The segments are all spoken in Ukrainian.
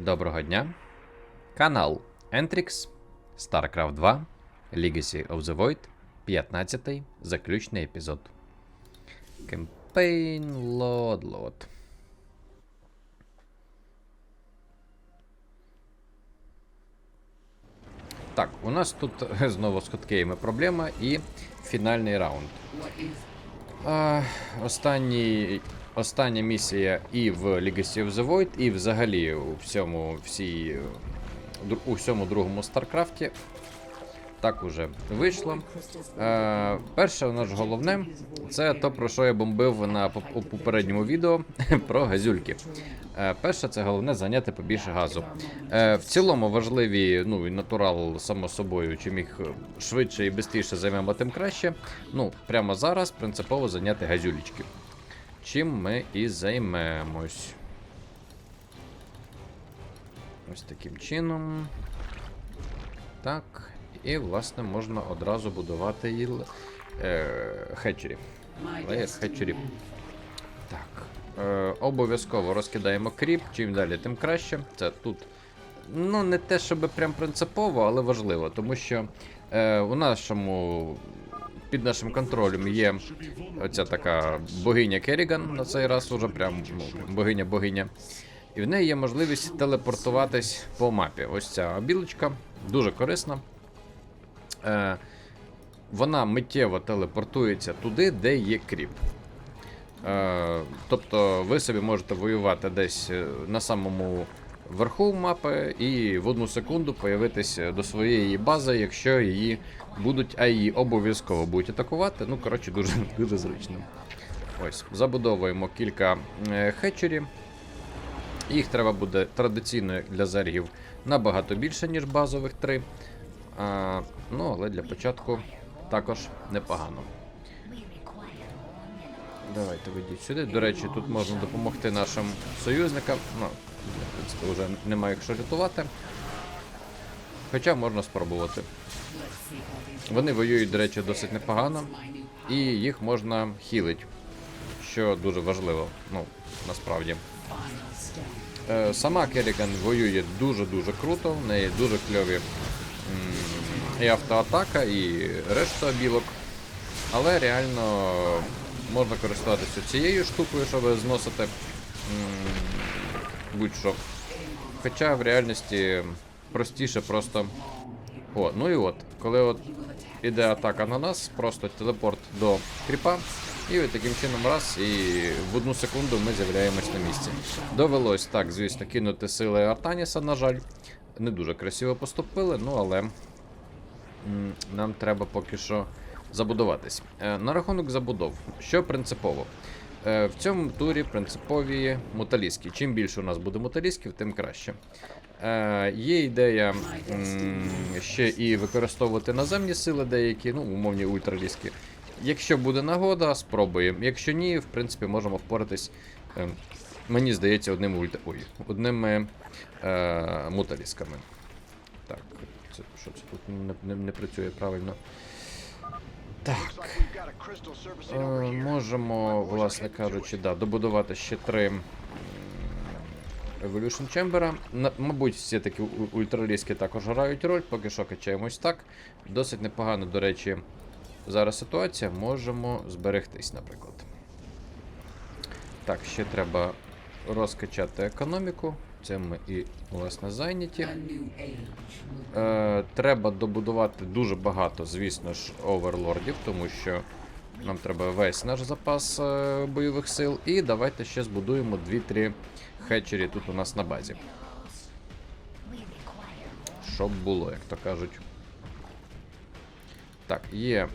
Доброго дня. Канал Entrix, StarCraft 2, Legacy of the Void, 15 заключний епізод. Campaign Load Load. Так, у нас тут знову з хоткеями проблема і фінальний раунд. А, останній, остання місія і в Legacy of the Void, і взагалі у всьому, всій, у всьому другому Старкрафті. Так уже вийшло. Е, перше, у головне, це то, про що я бомбив на попередньому відео про газюльки. Е, перше, це головне зайняти побільше газу. Е, в цілому важливі, ну і натурал, само собою, чим їх швидше і швидше займемо, тим краще. Ну, прямо зараз принципово зайняти газюлічки. Чим ми і займемось. Ось таким чином. Так. І, власне, можна одразу будувати і е, хетчері. Леєр хетчері. Так. Е, обов'язково розкидаємо кріп. Чим далі, тим краще. Це тут. Ну, не те, щоб прям принципово, але важливо, тому що е, у нашому. Під нашим контролем є оця така богиня Керіган на цей раз уже прям ну, богиня-богиня. І в неї є можливість телепортуватись по мапі. Ось ця білочка дуже корисна. Е, вона миттєво телепортується туди, де є кріп. Е, тобто ви собі можете воювати десь е, на самому верху мапи і в одну секунду появитись до своєї бази, якщо її будуть, а її обов'язково будуть атакувати. Ну, коротше, дуже, дуже зручно. Ось, забудовуємо кілька е, хетчерів. Їх треба буде традиційно для зергів набагато більше, ніж базових три. А, ну, але для початку також непогано. Давайте вийдіть сюди. До речі, тут можна допомогти нашим союзникам. Ну, принципі, вже немає якщо рятувати. Хоча можна спробувати. Вони воюють, до речі, досить непогано, і їх можна хілити, що дуже важливо, ну, насправді. Е, Сама Керріган воює дуже-дуже круто, в неї дуже кльові і автоатака, і решта білок. Але реально можна користуватися цією штукою, щоб зносити будь-що. Хоча в реальності простіше просто. О, ну і от, коли от іде атака на нас, просто телепорт до кріпа. І от таким чином раз, і в одну секунду ми з'являємось на місці. Довелось так, звісно, кинути сили Артаніса, на жаль. Не дуже красиво поступили, ну але нам треба поки що забудуватись. Е, на рахунок забудов, що принципово? Е, в цьому турі принципові муталіски. Чим більше у нас буде муталісків, тим краще. Е, є ідея ще і використовувати наземні сили деякі, ну, умовні ультраліски. Якщо буде нагода, спробуємо. Якщо ні, в принципі, можемо впоратись. е, мені здається, одним ульта... Ой, одними е, муталісками. Так, це, що це тут не, не, не працює правильно. Так. Е, можемо, власне кажучи, да, добудувати ще три Evolution Chamber. Мабуть, всі такі ультраліски також грають роль, поки що качаємось так. Досить непогано, до речі, зараз ситуація. Можемо зберегтись, наприклад. Так, ще треба розкачати економіку. Це ми і, власне, зайняті. Е, треба добудувати дуже багато, звісно ж, оверлордів, тому що нам треба весь наш запас е, бойових сил. І давайте ще збудуємо 2-3 хетчері тут у нас на базі. Щоб було, як то кажуть. Так, є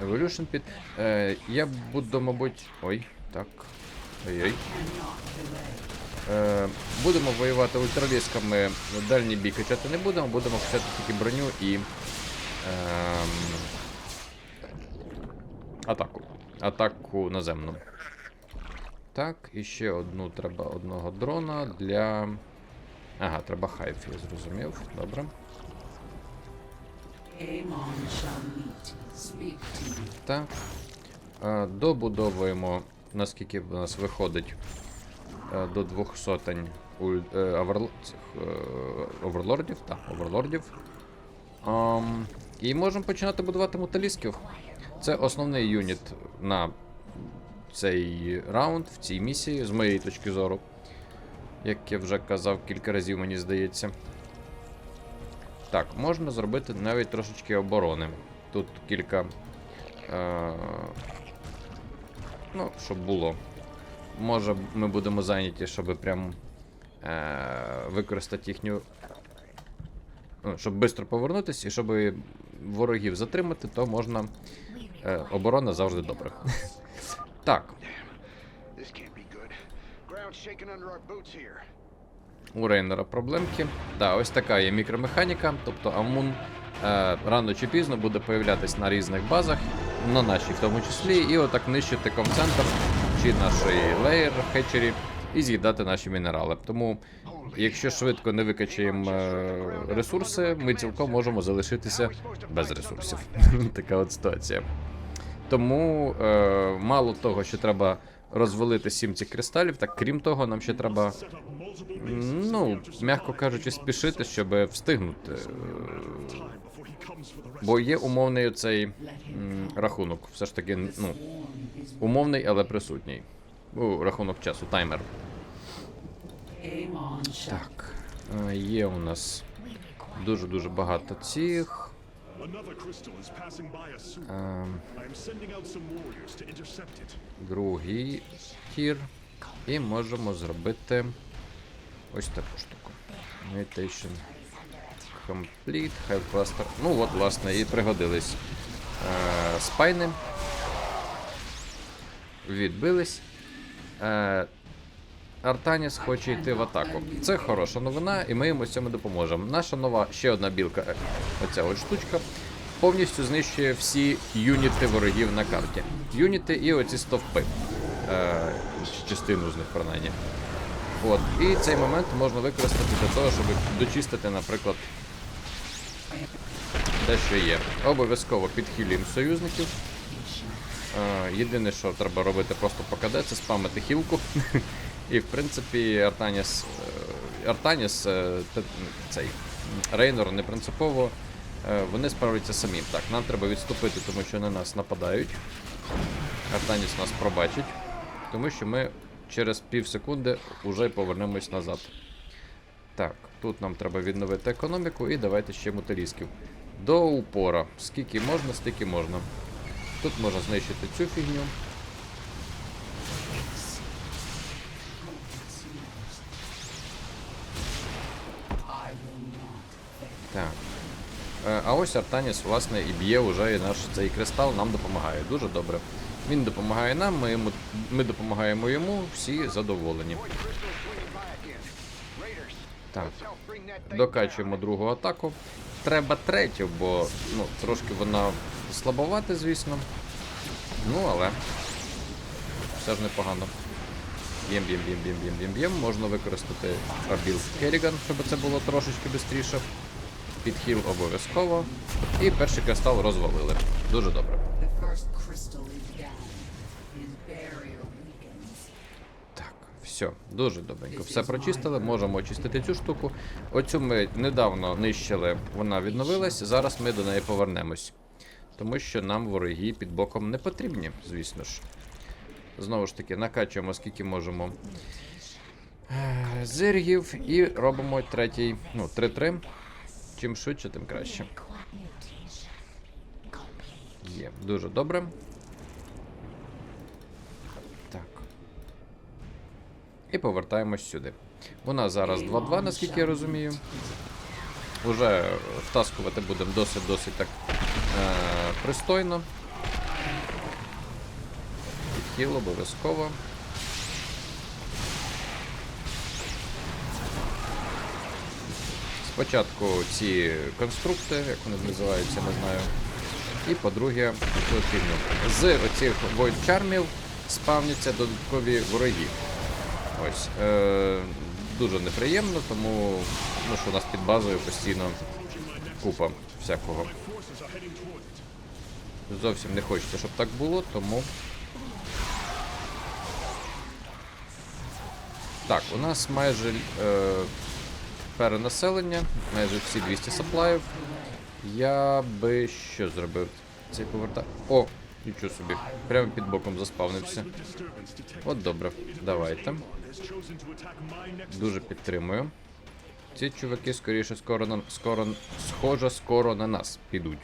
Evolution Pit. Е, я буду, мабуть. Ой, так. Ой-ой. Е, будемо воювати ультралісками, дальній бій качати не будемо, будемо качати тільки броню і ем, атаку. Атаку наземну. Так, і ще одну треба одного дрона для. Ага, треба хайф, я зрозумів. Добре. Так. Е, добудовуємо, наскільки в нас виходить до двох сотень е, е, оверлордів. Так, оверлордів. Ам, і можемо починати будувати муталісків. Це основний юніт на цей раунд, в цій місії, з моєї точки зору. Як я вже казав кілька разів, мені здається. Так, можна зробити навіть трошечки оборони. Тут кілька. Е- ну, щоб було. Може, ми будемо зайняті, щоб прям е- використати їхню. Ну, щоб швидко повернутися і щоб ворогів затримати, то можна. Е- оборона завжди добре. так, у Рейнера проблемки. Да, ось така є мікромеханіка, тобто Амун е, рано чи пізно буде появлятись на різних базах, на нашій в тому числі, і отак нищити комцентр чи нашої леєр хетчері і з'їдати наші мінерали. Тому, якщо швидко не викачаємо е, ресурси, ми цілком можемо залишитися без ресурсів. така от ситуація. Тому е, мало того, що треба розвалити сім цих кристалів, так крім того, нам ще треба Ну, м'яко кажучи, спішити, щоб встигнути. е, Бо є умовний оцей м, рахунок. Все ж таки, ну, умовний, але присутній. У, рахунок часу, таймер. Так. Є у нас дуже-дуже багато цих. Другий тір. І можемо зробити ось таку штуку. Meditation Complete, Hive Cluster. Ну от, власне, і пригодились е, спайни. Відбились. Е, Артаніс хоче йти в атаку. Це хороша новина, і ми йому в цьому допоможемо. Наша нова ще одна білка, е, оця от штучка, повністю знищує всі юніти ворогів на карті. Юніти і оці стовпи. Е, частину з них принаймні. От. І цей момент можна використати для того, щоб дочистити, наприклад, те, що є. Обов'язково підхилюємо союзників. Е, єдине, що треба робити просто по це спамити хілку. І в принципі Артаніс. е, Артаніс, е, цей Рейнор не принципово. Вони справляться самі. Так, нам треба відступити, тому що на нас нападають. Артаніс нас пробачить, тому що ми через пів секунди вже повернемось назад. Так, тут нам треба відновити економіку і давайте ще муталісків. До упора. Скільки можна, стільки можна. Тут можна знищити цю фігню. Так. Е, А ось Артаніс, власне, і б'є уже і наш цей кристал, нам допомагає. Дуже добре. Він допомагає нам, ми, йому, ми допомагаємо йому, всі задоволені. Так. Докачуємо другу атаку. Треба третю, бо ну, трошки вона слабовата, звісно. Ну, але все ж непогано. Б'єм, б'єм, б'єм, б'єм, б'єм, б'єм, б'єм. Можна використати Абіл Керріган, щоб це було трошечки швидше. Підхіл обов'язково. І перший кристал розвалили. Дуже добре. Так, все, дуже добренько. Все прочистили, можемо очистити цю штуку. Оцю ми недавно нищили, вона відновилась. Зараз ми до неї повернемось. Тому що нам вороги під боком не потрібні, звісно ж. Знову ж таки, накачуємо скільки можемо е, зергів і робимо третій, ну, 3-3. Чим швидше, тим краще. Є, дуже добре. Так. І повертаємось сюди. Нас зараз 2-2, наскільки я розумію. Уже втаскувати будемо досить-досить так е, пристойно. Підхил обов'язково. Спочатку ці конструкти, як вони називаються, не знаю. І по-друге. З оцих Void спавняться додаткові вороги. Ось. Е, дуже неприємно, тому ну, що у нас під базою постійно купа всякого. Зовсім не хочеться, щоб так було, тому. Так, у нас майже е, перенаселення, майже всі 200 саплаїв. Я би що зробив? Цей поверта. О, нічого собі. Прямо під боком заспавнився. От добре, давайте. Дуже підтримую. Ці чуваки скоріше скоро на скоро, схоже, скоро на нас підуть.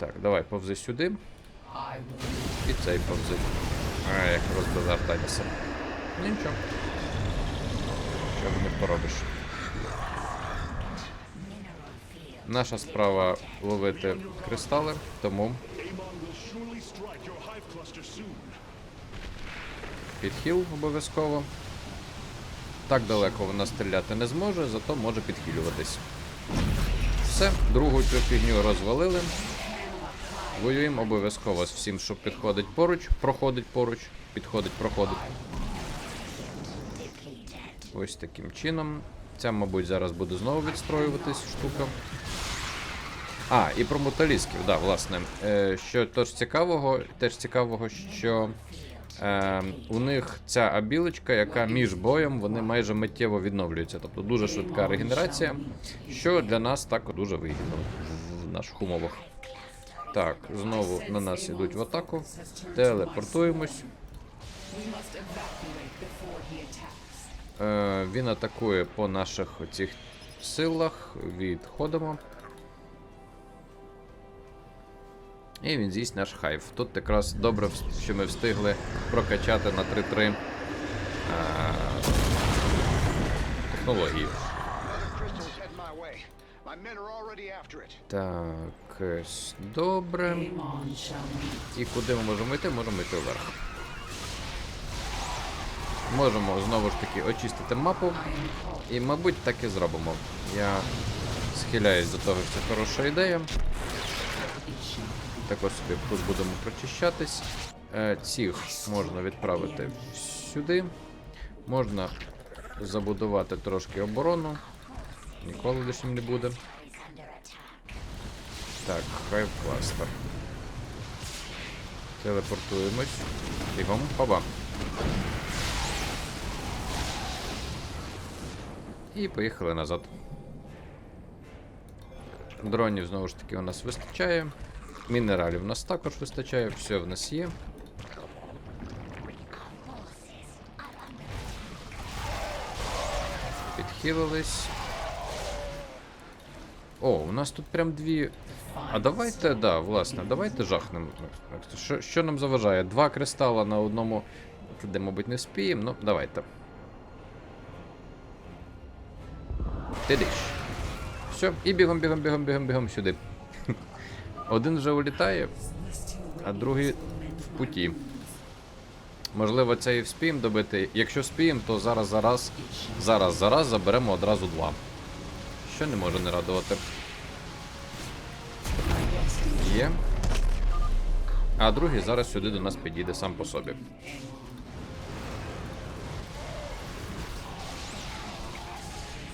Так, давай повзи сюди. І цей повзи. А, як розбазар Таніса. Ну нічого. Що не поробиш. Наша справа ловити кристали, тому підхіл обов'язково. Так далеко вона стріляти не зможе, зато може підхилюватись. Все, другу цю фігню розвалили. Воюємо обов'язково з всім, що підходить поруч, проходить поруч, підходить, проходить. Ось таким чином. Ця, мабуть, зараз буде знову відстроюватись штука. А, і про муталісків, да, власне. Е, що теж цікавого, теж цікавого, що е, у них ця абілочка, яка між боєм, вони майже миттєво відновлюються. Тобто дуже швидка регенерація, що для нас так дуже вигідно в наших умовах. Так, знову на нас ідуть в атаку. Телепортуємось. Е, він атакує по наших цих силах. Відходимо. І він з'їсть наш хайв. Тут якраз добре, що ми встигли прокачати на 3-3 е, it. Так, добре. І куди ми можемо йти? Можемо йти вверх. Можемо знову ж таки очистити мапу. І, мабуть, так і зробимо. Я схиляюсь до того, що це хороша ідея. Також собі тут будемо прочищатись. Е, Цих можна відправити сюди. Можна забудувати трошки оборону. Ніколи лишнім не буде. Так, хайв кластер. Телепортуємось. Бігом, паба. І поїхали назад. Дронів знову ж таки у нас вистачає. Мінералів у нас також вистачає, все в нас є. Підхилились. О, у нас тут прям дві. А давайте, да, власне, давайте жахнемо. Що, що нам заважає? Два кристала на одному. Де, мабуть, не спіємо, ну, давайте. Тидиш. Все, і бігом, бігом, бігом, бігом, бігом сюди. Один вже улітає, а другий в путі. Можливо, це і вспіємо добити. Якщо вспіємо, то зараз зараз, зараз зараз заберемо одразу два. Що не може не радувати. Є. А другий зараз сюди до нас підійде сам по собі.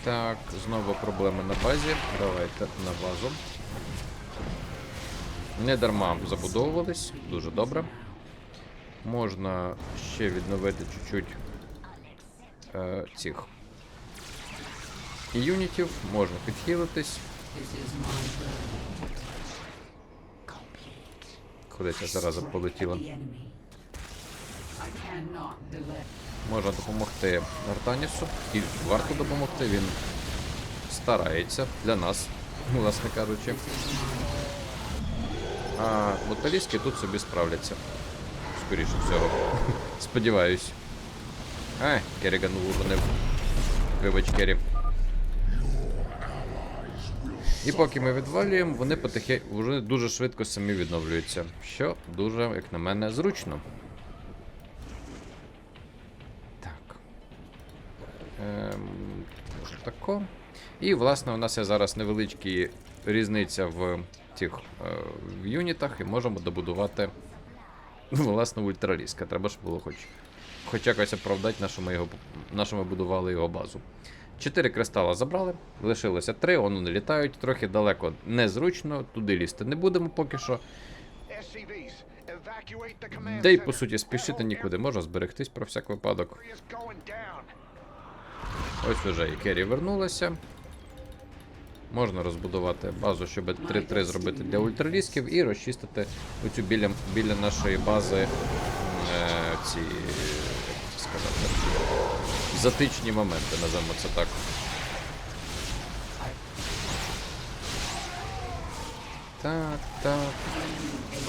Так, знову проблеми на базі. Давайте на базу. Не дарма забудовувались, дуже добре. Можна ще відновити чуть-чуть е, цих юнітів, можна підхилитись. Куди ця зараза полетіла? Можна допомогти Артанісу. І варто допомогти, він старається для нас, власне кажучи. А боталістки тут собі справляться. Скоріше всього. Сподіваюсь. Ай, Керріган улуженив. Вибач, Керрі. І поки ми відвалюємо, вони потихе вже дуже швидко самі відновлюються. Що дуже, як на мене, зручно. Так. Ем, тако. І, власне, у нас є зараз невеличкі різниця в цих е, в юнітах, і можемо добудувати ну, власне ультраліска. Треба ж було хоч, хоч якось оправдати, на що ми, його, на що ми будували його базу. Чотири кристала забрали, лишилося три, вони літають, трохи далеко незручно, туди лізти не будемо поки що. Та й по суті спішити нікуди, можна зберегтись про всяк випадок. Ось уже і Керрі вернулася. Можна розбудувати базу, щоб 3-3 зробити для ультралісків і розчистити оцю біля, біля нашої бази е, ці, як сказати, затичні моменти, називаємо це так. Так, так.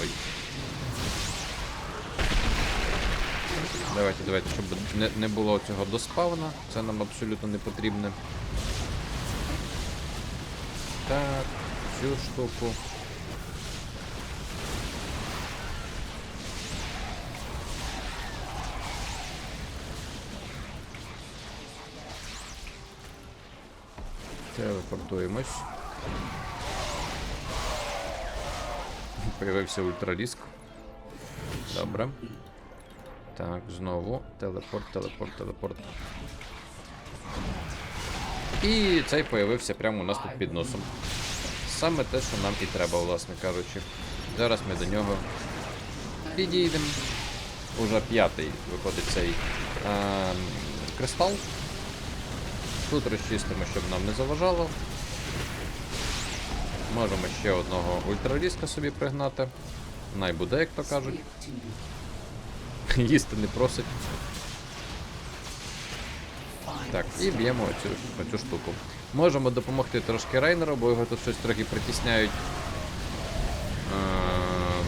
Ой. Давайте, давайте, щоб не, не було цього доспавна. Це нам абсолютно не потрібне. Так, цю штуку. Телепортуємось. Появився ультраліск. Добре. Так, знову. Телепорт, телепорт, телепорт. І цей появився прямо у нас тут під носом. Саме те, що нам і треба, власне кажучи. Зараз ми до нього підійдемо. Уже п'ятий виходить цей е, кристал. Тут розчистимо, щоб нам не заважало. Можемо ще одного ультраліска собі пригнати. Най буде, як то кажуть. Їсти не просить. Так, і б'ємо оцю, оцю штуку. Можемо допомогти трошки Рейнеру, бо його тут щось трохи притісняють. Е,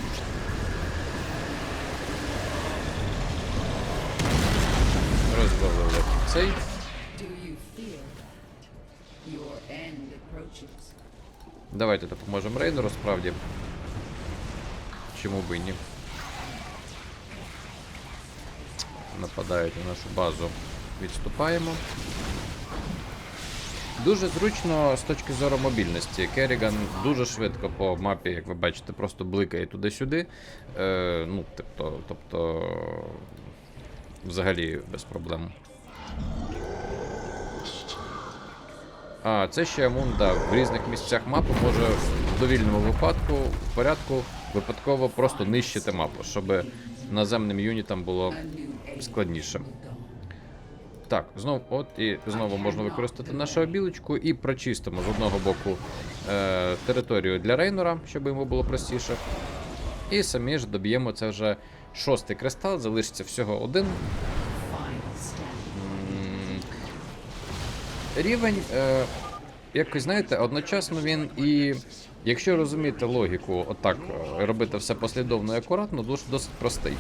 Розвалили цей. Давайте допоможемо Рейнеру, справді. Чому би ні? Нападають на нашу базу. Відступаємо. Дуже зручно з точки зору мобільності. Керріган дуже швидко по мапі, як ви бачите, просто бликає туди-сюди. Е, ну, тобто, тобто, взагалі без проблем. А, це ще Амунда в різних місцях мапи може в довільному випадку, в порядку, випадково просто нищити мапу, щоб наземним юнітам було складніше. Так, знов, от і знову можна використати нашу обілочку і прочистимо з одного боку е, територію для Рейнора, щоб йому було простіше. І самі ж доб'ємо це вже шостий кристал, залишиться всього один. Рівень, е, якось знаєте, одночасно він і. Якщо розуміти логіку, отак е, робити все послідовно і акуратно, дуже досить простий.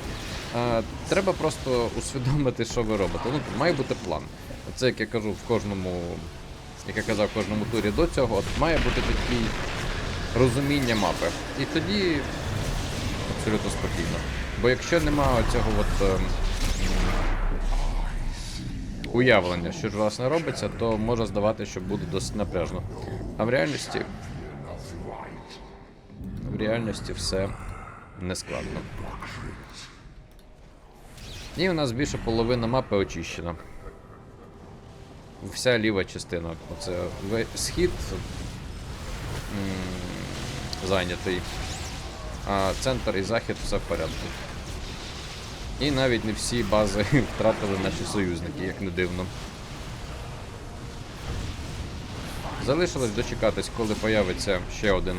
Е, треба просто усвідомити, що ви робите. Ну, має бути план. Це як я кажу в кожному, як я казав в кожному турі до цього, от має бути такий розуміння мапи. І тоді абсолютно спокійно. Бо якщо немає цього от. Уявлення, що ж власне робиться, то може здавати, що буде досить напряжно. А в реальності. В реальності все не складно. І у нас більше половина мапи очищена. Вся ліва частина. Оце схід зайнятий, а центр і захід все в порядку. І навіть не всі бази втратили наші союзники, як не дивно. Залишилось дочекатись, коли появиться ще один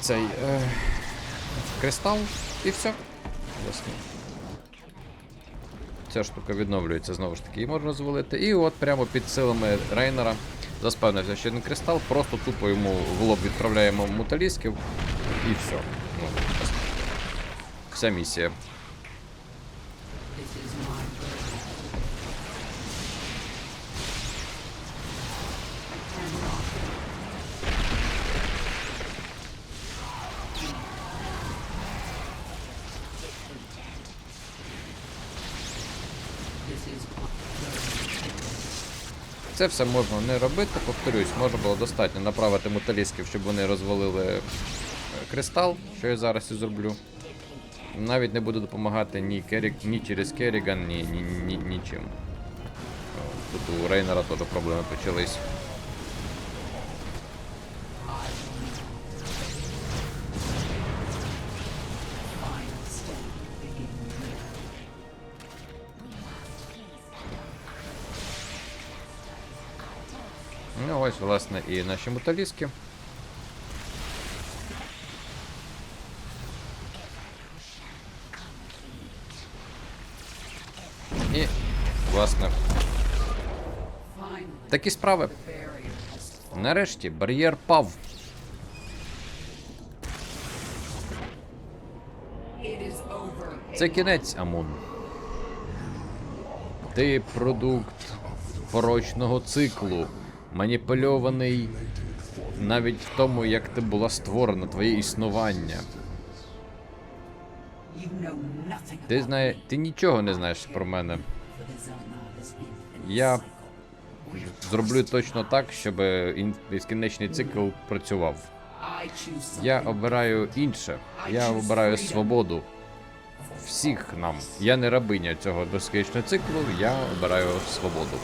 цей е, кристал, і все. Власне. Ця штука відновлюється знову ж таки, і можна звалити. І от прямо під силами Рейнера заспавнився ще один кристал, просто тупо йому в лоб відправляємо муталісків і все. Ну, вся місія. Це все можна не робити, повторюсь, можна було достатньо направити муталісків, щоб вони розвалили е, кристал, що я зараз і зроблю. Навіть не буду допомагати ні, Керрі... ні через Керіган, ні, ні, ні, нічим. Тут у Рейнера теж проблеми почались. Власне, і наші муталіски. І, власне, такі справи. Нарешті бар'єр пав. Це кінець, Амун. Ти продукт порочного циклу, маніпульований навіть в тому, як ти була створена, твоє існування. Ти знає, ти нічого не знаєш про мене. Я зроблю точно так, щоб ін- безкінечний цикл працював. Я обираю інше. Я обираю свободу. Всіх нам. Я не рабиня цього безкінечного циклу, я обираю свободу.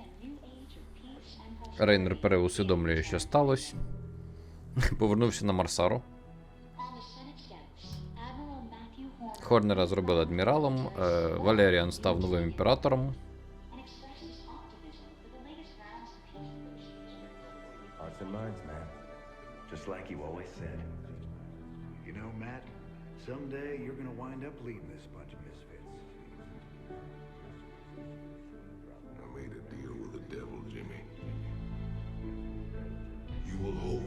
A new age of peace and prosperity. Рейнер переусвідомлює, що сталося. Повернувся на Марсару. Хорнера зробили адміралом. е, Валеріан став новим імператором. I made a deal with the devil, Jimmy. You will hold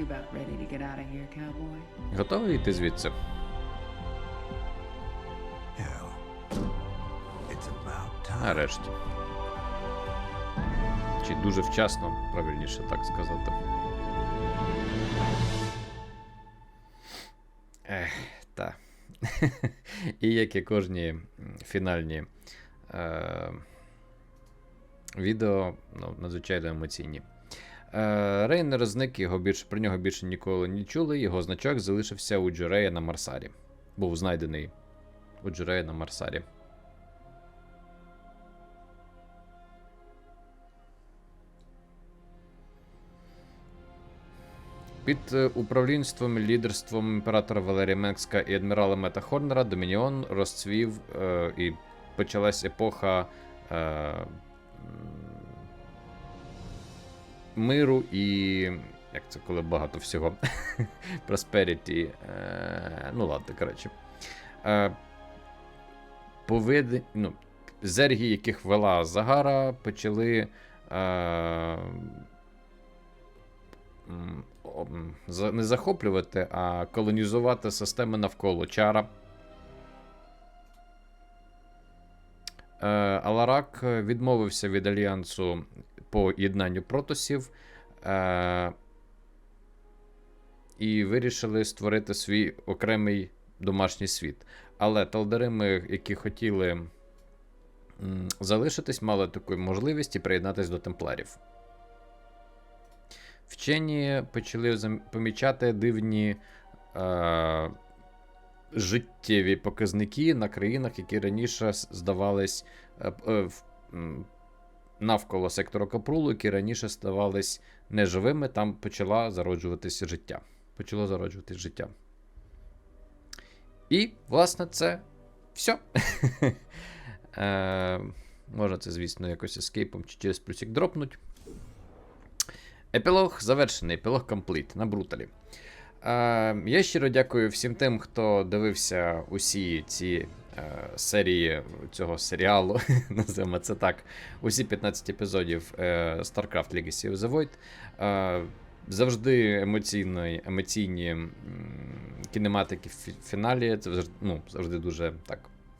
You about ready to get out of here, cowboy? Готовий йти звідси? Hell. It's about time. Нарешті. Чи дуже вчасно, правильніше так сказати. Ех, та. І як і кожні фінальні е, відео ну, надзвичайно емоційні. Е, Рейнер зник, його більше, про нього більше ніколи не чули. Його значок залишився у Джурея на Марсарі. Був знайдений у Джурея на Марсарі. Під е, управлінством і лідерством імператора Валерія Менкска і адмірала Мета Хорнера Домініон розцвів е, і почалась епоха е, миру і. Як це коли багато всього? Prosperity. Е, ну ладно, коротше. Е, повиди, ну, зерги, яких вела Загара, почали. Е, не захоплювати, а колонізувати системи навколо чара. Е, Аларак відмовився від альянсу по єднанню протосів е, і вирішили створити свій окремий домашній світ. Але талдарими, які хотіли залишитись, мали таку можливість і приєднатися до темпларів. Вчені почали помічати дивні е, життєві показники на країнах, які раніше здавались е, е, навколо сектора Капрулу, які раніше ставались неживими, там почала зароджуватися життя. Почало зароджуватись життя. І, власне, це все. е, можна це, звісно, якось ескейпом чи через плюсик дропнуть. Епілог завершений, епілог компліт на бруталі. Е, я щиро дякую всім тим, хто дивився усі ці серії цього серіалу, називаємо це так. Усі 15 епізодів е, StarCraft Legacy of the Void. Е, завжди емоційні, емоційні кінематики в фіналі. Це завжди, ну, завжди дуже так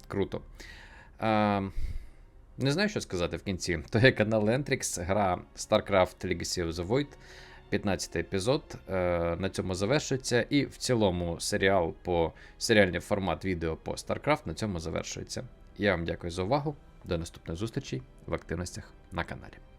круто. Е, не знаю, що сказати в кінці. То є канал Entrix, гра StarCraft Legacy of the Void. 15 епізод е, на цьому завершується. І в цілому серіал по серіальний формат відео по StarCraft на цьому завершується. Я вам дякую за увагу. До наступних зустрічей в активностях на каналі.